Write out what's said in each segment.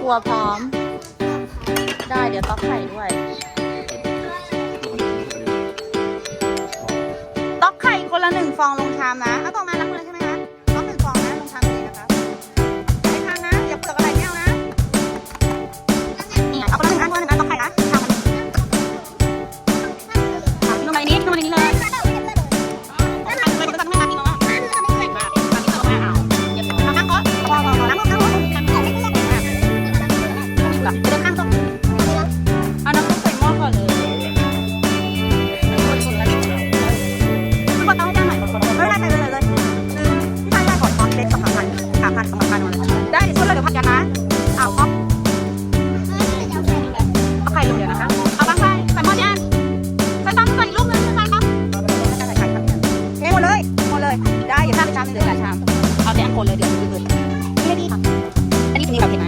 รัวพร้อม ได้เดี๋ยวต๊อกไข่ด้วย ต๊อกไข่คนละหนึ่งฟองลงชามนะเอาตรงมาล้างมือใช่ไหมคะ เดินข้างตรงเอาน้ำซุปใส่หม้อก่อนเลยคนๆแล้วคุณบอกเอาให้ได้หน่ไม่ได้ใส่เลยเลยเลยลืมพี่ชายได้ก่อนตอนเซ็ตสองสามพันสามพันสองพันได้เดี๋ยวช่วยเลยเดี๋ยวผัดกันนะเอาครบเอาไข่ลงเดี๋ยวนะคะเอาบางไข่ใส่หม้อนี้ใส่ซ้ำใส่อีกลูกนึงใส่ครับใส่ไข่ครับเทหมดเลยหมดเลยได้เดี๋ยวข้ามไปชามนึงเดี๋ยหลายชามเอาแต่อันคนเลยเดี๋ยวดืดๆนี่ดีค่ะอันนี้คือนี่แบบเห็นไหม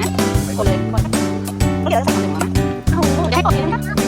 好